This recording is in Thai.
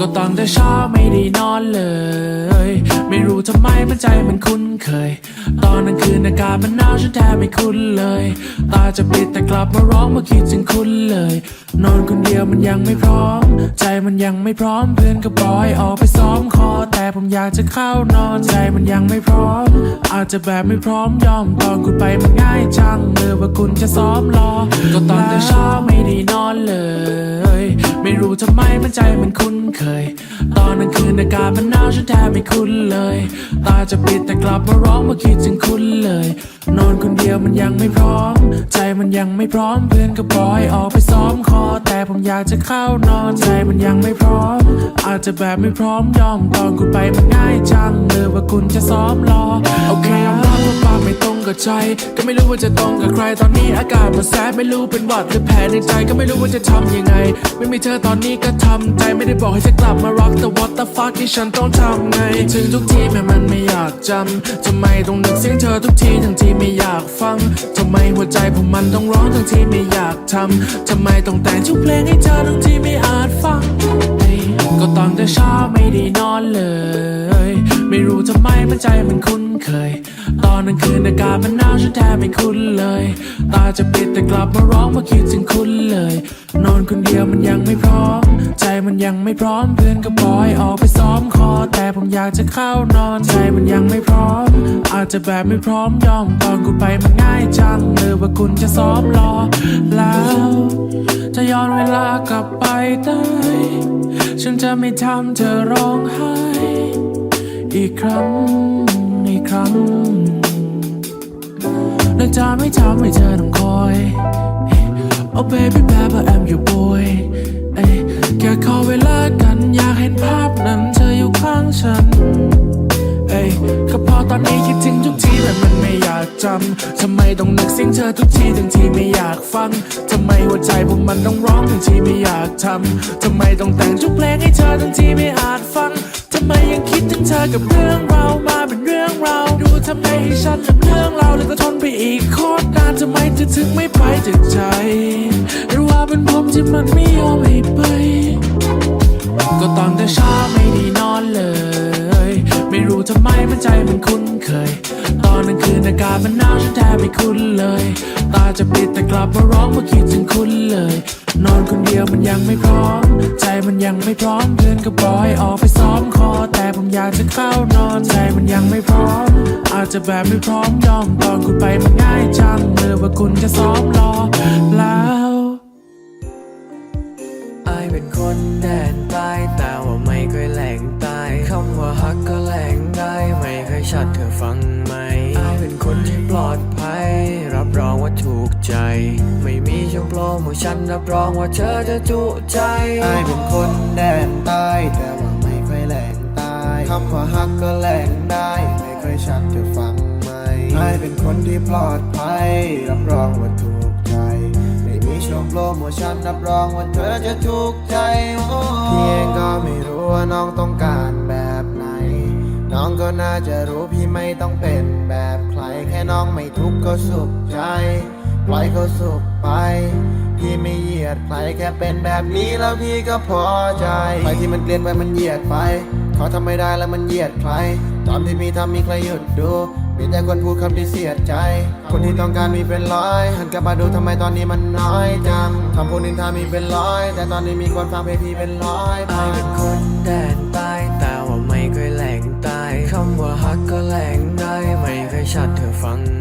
ก็ตั้งแต่เช้าไม่ได้นอนเลย ไม่รู้ทำไมมันใจมันคุ้นเคย ตอนกลางคืนอากาศมันหนาวฉันแทบไม่คุ้นเลย ตาจะปิดแต่กลับมาร้องเมื่อคิดถึงคุณเลย นอนคนเดียวมันยังไม่พร้อม ใจมันยังไม่พร้อมเพื่อนก็บอยออกไปซ้อมคอ แต่ผมอยากจะเข้านอนใจมันยังไม่พร้อม อาจจะแบบไม่พร้อมยอมตอนคุณไปมันง่ายจังเลยว่าคุณจะซ้อมรอ ก็ตอนแต่เช้าไม่ได้นอนเลย ไม่รู้ทำไมมันใจมันคุ้นเคย ตอนกลางคืนอากาศมันหนาวฉันแทบไม่คุ้นเลย ตาจะปิดแต่กลับมาร้องเมื่อคิดถึงคุณเลย นอนคนเดียวมันยังไม่พร้อม ใจมันยังไม่พร้อมเพื่อนก็บอยออกไปซ้อมคอ แต่ผมอยากจะเข้านอนใจมันยังไม่พร้อม อาจจะแบบไม่พร้อมยอมตอนคุณไปมันง่ายจังเลยว่าคุณจะซ้อมรอโอเคยอมรับว่าปากไม่ตรง กับใจ ก็ไม่รู้ว่าจะตรงกับใครตอนนี้อากาศมันแสบไม่รู้เป็นหวัดหรือแผลในใจ ก็ไม่รู้ว่าจะทำยังไง ไม่มีเธอตอนนี้ก็ทำใจไม่ได้บอกให้เธอกลับมารักแต่ what the fuck ที่ฉันต้องทำไงคิดถึงทุกทีแม้มันไม่อยากจำทำไมต้องนึกเสียงเธอทุกทีทั้งที่ไม่อยากฟังทำไมหัวใจผมมันต้องร้องทั้งที่ไม่อยากทำทำไมต้องแต่งทุกเพลงให้เธอทั้งที่ไม่อาจฟังก็ตั้งแต่เช้าไม่ได้นอนเลย นใจมันคุ้นเคย ตอนกลางคืนอากาศมันหนาวฉันแทบไม่คุ้นเลย ตาจะปิดแต่กลับมาร้องเมื่อคิดถึงคุณเลย นอนคนเดียวมันยังไม่พร้อม ใจมันยังไม่พร้อมเพื่อนก็บอยออกไปซ้อมคอ แต่ผมอยากจะเข้านอนใจมันยังไม่พร้อม อาจจะแบบไม่พร้อมยอมตอนคุณไปมันง่ายจังเลยว่าคุณจะซ้อมรอ แล้ว จะย้อนเวลากลับไปได้ฉันจะไม่ทำเธอร้องไห้ อีกครั้ง อีกครั้งและจะไม่ทำให้เธอต้องคอย Oh baby baby I'm your boy เอ้ยแค่ขอเวลากันอยากเห็นภาพนั้นเธออยู่ข้างฉันเอ้ยก็พอตอนนี้คิดถึงทุกทีแต่มันไม่อยากจำทำไมต้องนึกเสียงเธอทุกทีทั้งที่ไม่อยากฟังทำไมหัวใจผมมันต้องร้องทั้งที่ไม่อยากทำทำไมต้องแต่งทุกเพลงให้เธอทั้งที่ไม่อาจ อกับเรื่องเรามาเป็นเรื่องเรา ดูทำไมให้ฉันลืมเรื่องเราแล้วก็ทนไปอีกโคตรนานทำไมเธอถึงไม่ไปจากใจ หรือว่าเป็นผมที่มันไม่ยอมให้ไป ก็ตอนแต่เช้าไม่ได้นอนเลย ไม่รู้ทำไมมันใจมันากาศมันหนาวฉันแทบไม่คุ้นเลย ตาจะปิดแต่กลับมาร้องเมื่อคิดถึงคุณเลย นอนคนเดียวมันยังไม่พร้อม ใจมันยังไม่พร้อมเพื่อนก็บอยออกไปซ้อมคอ แต่ผมอยากจะเข้านอนใจมันยังไม่พร้อม อาจจะแบบไม่พร้อมยอมตอนคุณไปมันง่ายจังเลยว่าคุณจะซ้อมรอแล้วอายเป็นคนแดนใต้แต่ ชัดเธอฟังไหมอายเป็นคนที่ปลอดภัย รับรองว่าถูกใจ ไม่มีช่องโปรโมชั่นรับรองว่าเธอจะจุใจอายเป็นคนแดนใต้แต่ว่าไม่ค่อยแหลงใต้คำว่าฮักก็แหลงได้ ไม่ค่อยชัดเธอฟังไหมอายเป็นคนที่ปลอดภัย รับรองว่าถูกใจไม่มีช่วงโปรโมชั่นรับรองว่าเธอจะถูกใจโอ้พี่เองก็ไม่รู้ว่าน้องต้องการ ก็น่าจะรู้พี่ไม่ต้องเป็นแบบใครแค่น้องไม่ทุกข์ก็สุขใจ ปล่อยเขาสุขไป พี่ไม่เหยียดใครแค่เป็นแบบนี้แล้วพี่ก็พอใจใครที่มันเกลียนไปมันเหยียดไปเขาทำไม่ได้แล้วมันเหยียดใคร ตอนที่มีทำมีใครหยุดดู มีแต่คนพูดคำที่เสียใจ คนที่ต้องการมีเป็นร้อย หันกลับมาดูทำไมตอนนี้มันน้อยจังคำพูดนินทามีเป็นร้อย แต่ตอนนี้มีคนฟังเพลงพี่เป็นร้อยอายเป็นคนแดนใต้แต่ว่ายแต้ คำว่